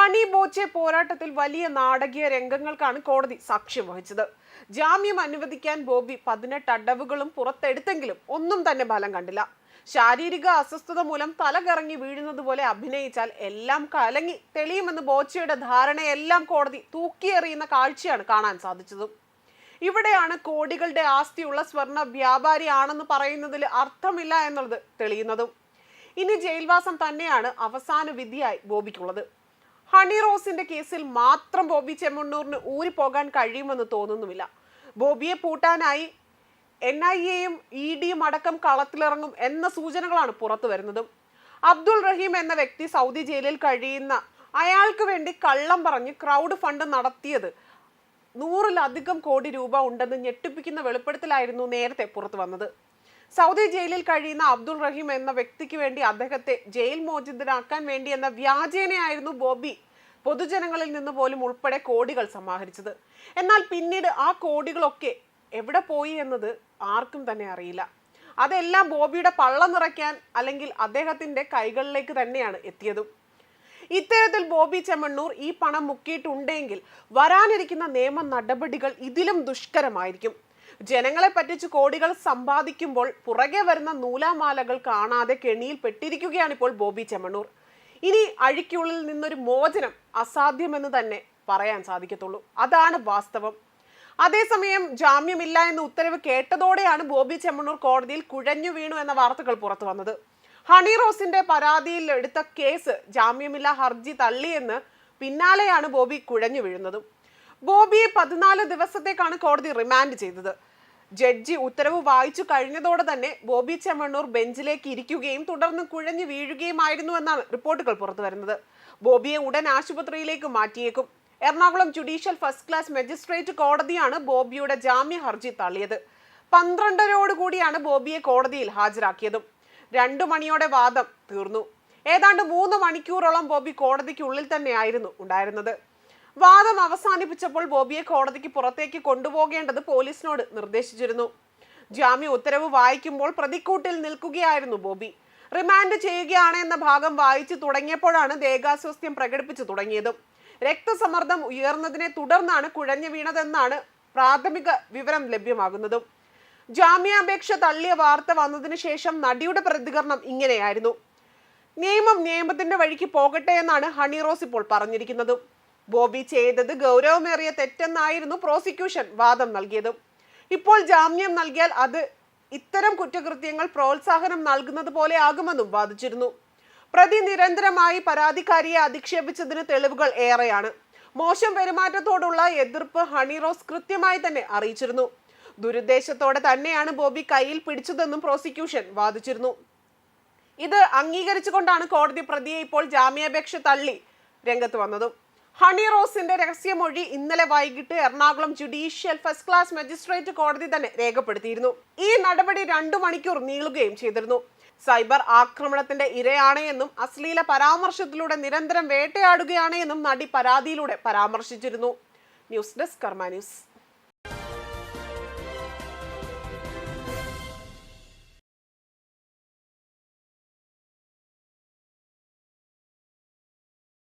Honey Boche പോരാട്ടത്തിൽ വലിയ നാടകീയ രംഗങ്ങൾക്കാണ് കോടതി സാക്ഷ്യം വഹിച്ചത്. ജാമ്യം അനുവദിക്കാൻ ബോബി പതിനെട്ട് അടവുകളും പുറത്തെടുത്തെങ്കിലും ഒന്നും തന്നെ ഫലം കണ്ടില്ല. ശാരീരിക അസ്വസ്ഥത മൂലം തലകറങ്ങി വീഴുന്നത് പോലെ അഭിനയിച്ചാൽ എല്ലാം കലങ്ങി തെളിയുമെന്ന് ബോച്ചയുടെ ധാരണയെല്ലാം കോടതി തൂക്കിയെറിയുന്ന കാഴ്ചയാണ് കാണാൻ സാധിച്ചത്. ഇവിടെയാണ് കോടികളുടെ ആസ്തിയുള്ള സ്വർണ വ്യാപാരിയാണെന്ന് പറയുന്നതിൽ അർത്ഥമില്ല എന്നുള്ളത് തെളിയുന്നതും. ഇനി ജയിൽവാസം തന്നെയാണ് അവസാന വിധിയായി ബോബിക്കുള്ളത്. ഹണി റോസിന്റെ കേസിൽ മാത്രം ബോബി ചെമ്മണ്ണൂറിന് പോകാൻ കഴിയുമെന്ന് തോന്നുന്നുമില്ല. ബോബിയെ പൂട്ടാനായി എൻ ഐ എയും ഇ ഡിയും അടക്കം കളത്തിലിറങ്ങും എന്ന സൂചനകളാണ് പുറത്തു വരുന്നതും. അബ്ദുൾ റഹീം എന്ന വ്യക്തി സൗദി ജയിലിൽ കഴിയുന്ന അയാൾക്ക് വേണ്ടി കള്ളം പറഞ്ഞ് ക്രൗഡ് ഫണ്ട് നടത്തിയത് നൂറിലധികം കോടി രൂപ ഉണ്ടെന്ന് ഞെട്ടിപ്പിക്കുന്ന വെളിപ്പെടുത്തലായിരുന്നു നേരത്തെ പുറത്തു വന്നത്. സൗദി ജയിലിൽ കഴിയുന്ന അബ്ദുൾ റഹീം എന്ന വ്യക്തിക്ക് വേണ്ടി അദ്ദേഹത്തെ ജയിൽ മോചിതനാക്കാൻ വേണ്ടി എന്ന വ്യാജേനയായിരുന്നു ബോബി പൊതുജനങ്ങളിൽ നിന്ന് പോലും ഉൾപ്പെടെ കോടികൾ സമാഹരിച്ചത്. എന്നാൽ പിന്നീട് ആ കോടികളൊക്കെ എവിടെ പോയി എന്നത് ആർക്കും തന്നെ അറിയില്ല. അതെല്ലാം ബോബിയുടെ പള്ള നിറയ്ക്കാൻ അല്ലെങ്കിൽ അദ്ദേഹത്തിന്റെ കൈകളിലേക്ക് തന്നെയാണ് എത്തിയതും. ഇത്തരത്തിൽ ബോബി ചെമ്മണ്ണൂർ ഈ പണം മുക്കിയിട്ടുണ്ടെങ്കിൽ വരാനിരിക്കുന്ന നിയമ നടപടികൾ ഇതിലും ദുഷ്കരമായിരിക്കും. ജനങ്ങളെ പറ്റിച്ച് കോടികൾ സമ്പാദിക്കുമ്പോൾ പുറകെ വരുന്ന നൂലാമാലകൾ കാണാതെ കെണിയിൽ പെട്ടിരിക്കുകയാണ് ഇപ്പോൾ ബോബി ചെമ്മണൂർ. ഇനി അഴിക്കുള്ളിൽ നിന്നൊരു മോചനം അസാധ്യമെന്ന് തന്നെ പറയാൻ സാധിക്കത്തുള്ളൂ. അതാണ് വാസ്തവം. അതേസമയം ജാമ്യമില്ല എന്ന ഉത്തരവ് കേട്ടതോടെയാണ് ബോബി ചെമ്മണൂർ കോടതിയിൽ കുഴഞ്ഞു വീണു എന്ന വാർത്തകൾ പുറത്തു വന്നത്. ഹണി റോസിന്റെ പരാതിയിൽ എടുത്ത കേസ് ജാമ്യമില്ല ഹർജി തള്ളിയെന്ന് പിന്നാലെയാണ് ബോബി കുഴഞ്ഞു വീഴുന്നതും. ബോബിയെ പതിനാല് ദിവസത്തേക്കാണ് കോടതി റിമാൻഡ് ചെയ്തത്. ജഡ്ജി ഉത്തരവ് വായിച്ചു കഴിഞ്ഞതോടെ തന്നെ ബോബി ചെമ്മണ്ണൂർ ബെഞ്ചിലേക്ക് ഇരിക്കുകയും തുടർന്ന് കുഴഞ്ഞു വീഴുകയുമായിരുന്നു എന്നാണ് റിപ്പോർട്ടുകൾ പുറത്തു വരുന്നത്. ബോബിയെ ഉടൻ ആശുപത്രിയിലേക്ക് മാറ്റിയേക്കും. Ernakulam judicial first class magistrate കോടതിയാണ് ബോബിയുടെ ജാമ്യ ഹർജി തള്ളിയത്. പന്ത്രണ്ടരോടുകൂടിയാണ് ബോബിയെ കോടതിയിൽ ഹാജരാക്കിയതും. രണ്ടു മണിയോടെ വാദം തീർന്നു. ഏതാണ്ട് മൂന്ന് മണിക്കൂറോളം ബോബി കോടതിക്കുള്ളിൽ തന്നെയായിരുന്നു ഉണ്ടായിരുന്നത്. വാദം അവസാനിപ്പിച്ചപ്പോൾ ബോബിയെ കോടതിക്ക് പുറത്തേക്ക് കൊണ്ടുപോകേണ്ടത് പോലീസിനോട് നിർദ്ദേശിച്ചിരുന്നു. ജാമ്യ ഉത്തരവ് വായിക്കുമ്പോൾ പ്രതിക്കൂട്ടിൽ നിൽക്കുകയായിരുന്നു ബോബി. റിമാൻഡ് ചെയ്യുകയാണ് എന്ന ഭാഗം വായിച്ചു തുടങ്ങിയപ്പോഴാണ് ദേഹാസ്വാസ്ഥ്യം പ്രകടിപ്പിച്ചു തുടങ്ങിയതും. രക്തസമ്മർദ്ദം ഉയർന്നതിനെ തുടർന്നാണ് കുഴഞ്ഞു വീണതെന്നാണ് പ്രാഥമിക വിവരം ലഭ്യമാകുന്നതും. ജാമ്യാപേക്ഷ തള്ളിയ വാർത്ത വന്നതിന് ശേഷം നടിയുടെ പ്രതികരണം ഇങ്ങനെയായിരുന്നു. നിയമം നിയമത്തിന്റെ വഴിക്ക് പോകട്ടെ എന്നാണ് ഹണി റോസ് ഇപ്പോൾ പറഞ്ഞിരിക്കുന്നത്. ബോബി ചെയ്തത് ഗൗരവമേറിയ തെറ്റെന്നായിരുന്നു പ്രോസിക്യൂഷൻ വാദം നൽകിയത്. ഇപ്പോൾ ജാമ്യം നൽകിയാൽ അത് ഇത്തരം കുറ്റകൃത്യങ്ങൾ പ്രോത്സാഹനം നൽകുന്നത് പോലെ ആകുമെന്നും വാദിച്ചിരുന്നു. പ്രതി നിരന്തരമായി പരാതിക്കാരിയെ അധിക്ഷേപിച്ചതിന് തെളിവുകൾ ഏറെയാണ്. മോശം പെരുമാറ്റത്തോടുള്ള എതിർപ്പ് ഹണി റോസ് കൃത്യമായി തന്നെ അറിയിച്ചിരുന്നു. ദുരുദ്ദേശത്തോടെ തന്നെയാണ് ബോബി കയ്യിൽ പിടിച്ചതെന്നും പ്രോസിക്യൂഷൻ വാദിച്ചിരുന്നു. ഇത് അംഗീകരിച്ചുകൊണ്ടാണ് കോടതി പ്രതിയെ ഇപ്പോൾ ജാമ്യാപേക്ഷ തള്ളി രംഗത്ത് വന്നതും. ഹണി റോസിന്റെ രഹസ്യമൊഴി ഇന്നലെ വൈകിട്ട് Ernakulam judicial first class magistrate കോടതി തന്നെ രേഖപ്പെടുത്തിയിരുന്നു. ഈ നടപടി രണ്ടു മണിക്കൂർ നീളുകയും ചെയ്തിരുന്നു. സൈബർ ആക്രമണത്തിന്റെ ഇരയാണ് എന്നും അശ്ലീല പരാമർശത്തിലൂടെ നിരന്തരം വേട്ടയാടുകയാണ് എന്നും നടി പരാതിയിലൂടെ പരാമർശിച്ചിരുന്നു. News desk Karma news.